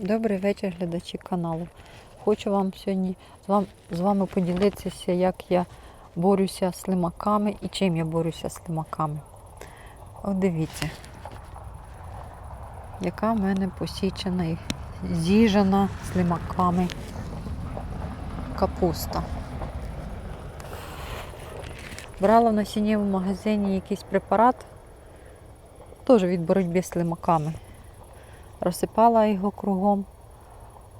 Добрий вечір, глядачі каналу. Хочу вам сьогодні з вами, з поділитися, як я борюся з слимаками і чим я борюся з слимаками. От дивіться, яка в мене посічена і з'їжена слимаками капуста. Брала в насіннєвому магазині якийсь препарат, теж від боротьби з слимаками розсипала його кругом,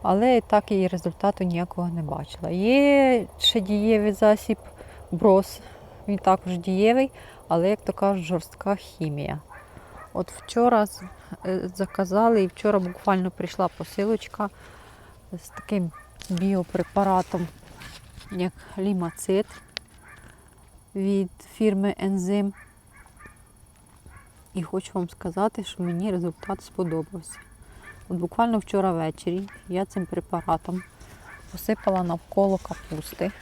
але так і результату ніякого не бачила. Є ще дієвий засіб брос, він також дієвий, але, як то кажуть, жорстка хімія. От вчора е, заказали, і вчора буквально прийшла посилочка з таким біопрепаратом, як лімацит від фірми Ензим. І хочу вам сказати, що мені результат сподобався. От буквально вчора ввечері я цим препаратом посипала навколо капусти.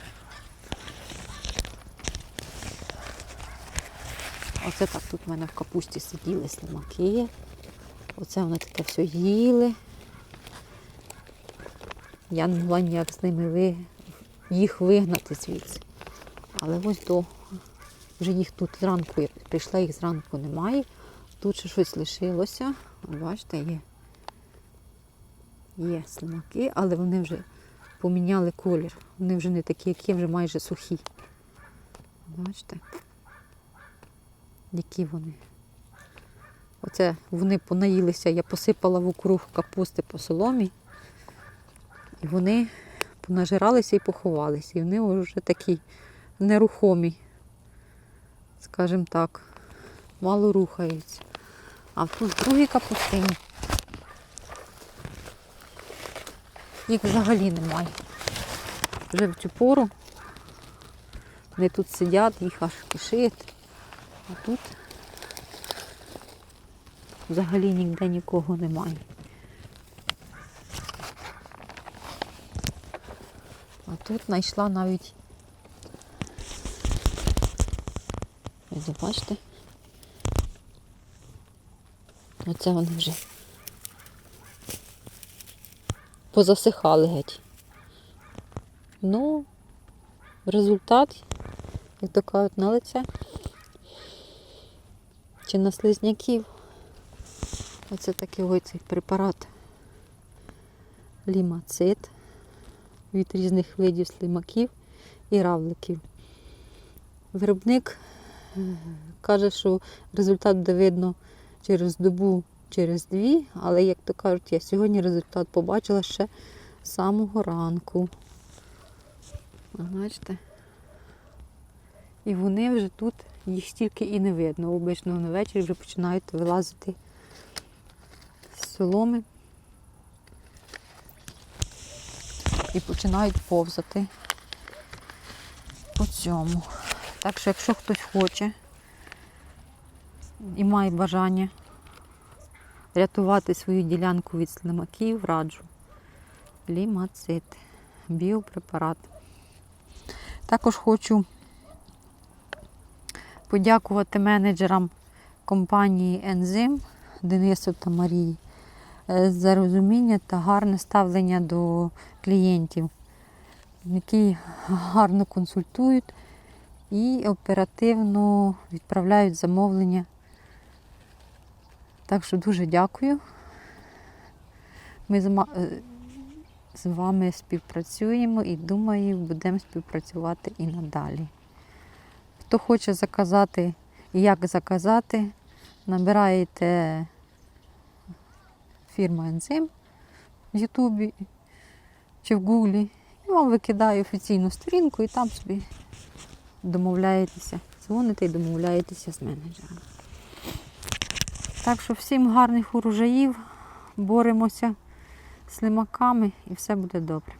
Оце так тут в мене в капусті сиділи слимаки. Оце вони таке все їли. Я не могла ніяк з ними ви... їх вигнати звідси. Але ось до вже їх тут зранку, я прийшла, їх зранку немає. Тут ще щось лишилося. Бачите, є. Є слимаки, але вони вже поміняли колір. Вони вже не такі, як є, вже майже сухі. Бачите? Які вони. Оце вони понаїлися, я посипала вокруг капусти по соломі. І вони понажиралися і поховалися. І вони вже такі нерухомі, скажімо так, мало рухаються. А тут другі капустині. Їх взагалі немає. Вже в цю пору вони тут сидять, їх аж кишить. А тут взагалі ніде нікого немає. А тут знайшла навіть, ось бачите, оце вони вже позасихали геть. Ну, результат, як то кажуть, на лице. Чи на слизняків. Оце такий ось цей препарат лімацит від різних видів слимаків і равликів. Виробник е, каже, що результат буде видно через добу, через дві, але, як то кажуть, я сьогодні результат побачила ще з самого ранку. Бачите? І вони вже тут, їх стільки і не видно. Обично на вечір вже починають вилазити з соломи і починають повзати по цьому. Так що, якщо хтось хоче і має бажання рятувати свою ділянку від слимаків, раджу. Лімацит, біопрепарат. Також хочу подякувати менеджерам компанії Ензим Денису та Марії е, за розуміння та гарне ставлення до клієнтів, які гарно консультують і оперативно відправляють замовлення. Так що дуже дякую. Ми е, з вами співпрацюємо і думаю, будемо співпрацювати і надалі. Хто хоче заказати і як заказати, набираєте фірма Ензим в Ютубі чи в Гуглі, і вам викидає офіційну сторінку, і там собі домовляєтеся, дзвоните і домовляєтеся з менеджером. Так що всім гарних урожаїв, боремося з слимаками і все буде добре.